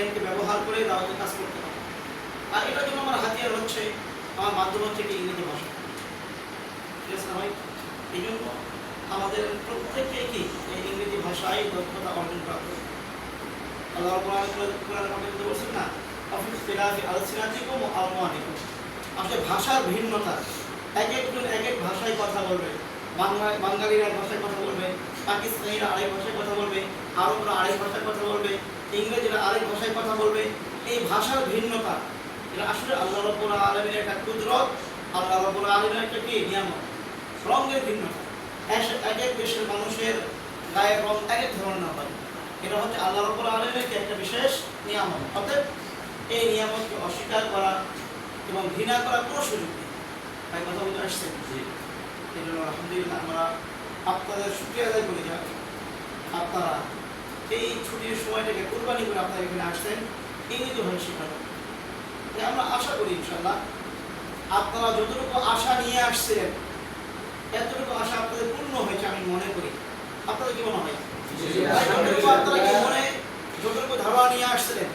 লাইনকে ব্যবহার করে দাওয়াতের কাজ করতে পারি। আর এটার জন্য আমার হাতিয়ার হচ্ছে আমার মাধ্যম হচ্ছে কি ইংরেজি ভাষা। ঠিক আছে ভাই? এই জন্য আমাদের প্রত্যেককে কি এই ইংরেজি ভাষায় দক্ষতা অর্জন করা ভাষার ভিন্নতা, এক একজন এক এক ভাষায় কথা বলবে। বাংলা বাঙালিরা ভাষায় কথা বলবে, পাকিস্তানিরা আরেক ভাষায় কথা বলবে, আরবরা আরেক ভাষায় কথা বলবে। ইংরেজিরা আরেক ভাষায় কথা বলবে। এই ভাষার ভিন্নতা। এটা আসলে আল্লাহ রব্বুল আলমীর একটা কুদরত, আল্লাহ রব্বুল আলমীর একটা কি? নিয়ামত। রঙের ভিন্নতা। এক- এক দেশের মানুষের গায়ের রং এক এক ধরনের হয়। এটা হচ্ছে আল্লাহ রব্বুল আলমীর একটা বিশেষ নিয়ামত। অর্থাৎ এই নিয়ামতকে অস্বীকার করা এবং ঘৃণা করার কোনো সুযোগ নেই। তাই কথা বলতে এই জন্য আলহামদুলিল্লাহ আমরা আপনাদের শুক্রিয়া আদায় করি যাক। আপনারা এই ছুটির সময়টাকে কোরবানি করে আপনারা এখানে আসছেন ইংরেজি ভাষা শেখানো আমরা আশা করি ইনশাল্লাহ আপনারা যতটুকু আশা নিয়ে আসছেন এতটুকু আশা আপনাদের পূর্ণ হয়েছে আমি মনে করি। আপনাদের কি মনে হয়? আপনারা কি মনে যতটুকু ধারণা নিয়ে আসছিলেন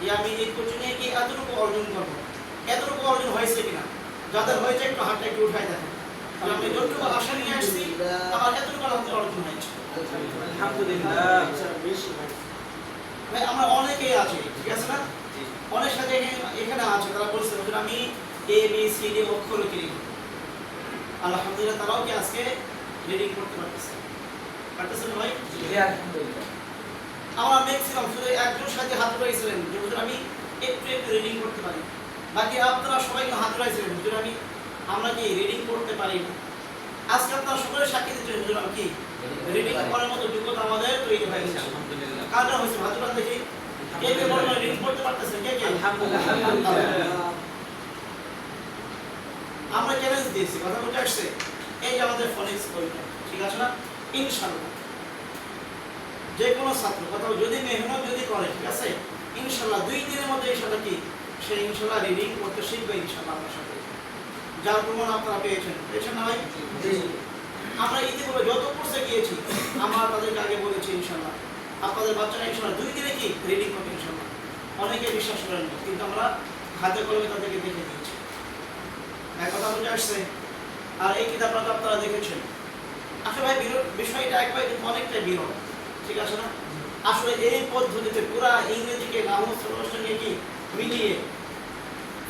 যে আমি এই কোচিংয়ে গিয়ে এতটুকু অর্জন করব এতটুকু অর্জন হয়েছে কিনা? যাদের হয়েছে একটু হাতটা একটু উঠাই দেখেন। আমি যতটুকু আশা নিয়ে আসছি আমার এতটুকু আমাদের অর্জন হয়েছে। ভাই আমরা অনেকেই আছি ঠিক আছে না? অনেক সাথে এখানে- আছে তারা বলছে আমি এ বি সি ডি অক্ষর কিনি আলহামদুলিল্লাহ তারাও কি আজকে রিডিং করতে পারতেছে? পারতেছে না ভাই? আমরা ম্যাক্সিমাম শুধু একজন সাথে হাত উঠাইছিলেন যে হুজুর আমি একটু একটু রিডিং করতে পারি। বাকি আপনারা সবাই হাত উঠাইছিলেন হুজুর আমি আমরা কি রিডিং করতে পারি না? আজকে আপনারা সকলে সাক্ষী দিচ্ছেন হুজুর আমি কি রিডিং করার মতো যোগ্যতা আমাদের তৈরি গেছে। কাজটা হয়েছে? হাত দেখি। কে কে বলেন রিডিং করতে পারতেছেন কে কে? আমরা চ্যালেঞ্জ দিয়েছি কথা বলতে আসছে। এই যে আমাদের ফনিক্স পরীক্ষা ঠিক আছে না? যে কোনো ছাত্র কথা যদি মেহনত যদি করে ঠিক আছে? ইনশাল্লাহ দুই দিনের মধ্যে ইনশাল্লাহ কি? সে রিডিং করতে শিখবে ইনশাল্লাহ আপনার সাথে। যার প্রমাণ আপনারা পেয়েছেন। পেয়েছেন না ভাই? আমরা ইতিপূর্বে যত গিয়েছি আমরা তাদেরকে আগে বলেছি ইনশাল্লাহ আপনাদের বাচ্চারা ইনশাল্লাহ দুই দিনে কি রিডিং করবে ইনশাল্লাহ অনেকে বিশ্বাস করেন কিন্তু আমরা হাতে কলমে তাদেরকে দেখে দিয়েছি। এক কথা বুঝে আসছে, আর এই কিতাবটা তো আপনারা দেখেছেন। আসলে ভাই বিষয়টা একবার কিন্তু অনেকটাই বিরল, ঠিক আছে না? আসলে এই পদ্ধতিতে পুরা ইংরেজিকে নামস সঙ্গে কি মিলিয়ে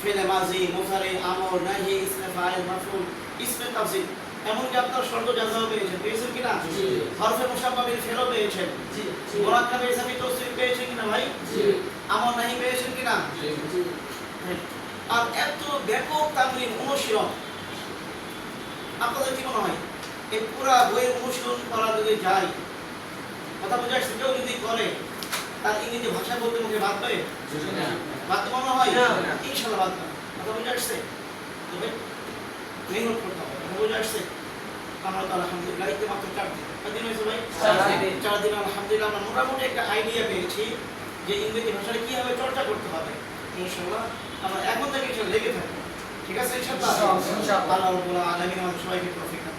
ফেলে মাঝি মোসারে, আমর, নাহি ইসমে ফাইল মাফুল ইসমে তাফসিল। এমনকি আপনার শর্ত জাজাও পেয়েছেন? পেয়েছেন কিনা। হরফে মুসাফাবিল ফেরও পেয়েছেন। মোরাক্কাবে ইসলামী তফসিল পেয়েছেন কিনা ভাই? আমর নাহি পেয়েছেন কিনা আর এত ব্যাপক তামরিন অনুশীলন। আপনাদের কি মনে হয়? এই পুরা বইয়ের অনুশীলন করা যদি যায় কথা বোঝা আসছে? কেউ যদি করে তার ইংরেজি ভাষা বলতে মুখে বাদ পাবে বাদ মনে হয়? না। ইনশাল্লাহ বাদ পাবে কথা বোঝা আসছে? তবে মেহনত করতে বোঝা আসছে। আমরা তো আলহামদুলিল্লাহ গাড়িতে মাত্র চার দিন। কদিন হয়েছে ভাই? চার দিন। আলহামদুলিল্লাহ আমরা মোটামুটি একটা আইডিয়া পেয়েছি যে ইংরেজি ভাষাটা কীভাবে চর্চা করতে হবে। ইনশাল্লাহ আমরা এখন থেকে লেগে থাকব। ঠিক আছে ইনশাল্লাহ আল্লাহ রাব্বুল আমাদের সবাইকে তৌফিক দান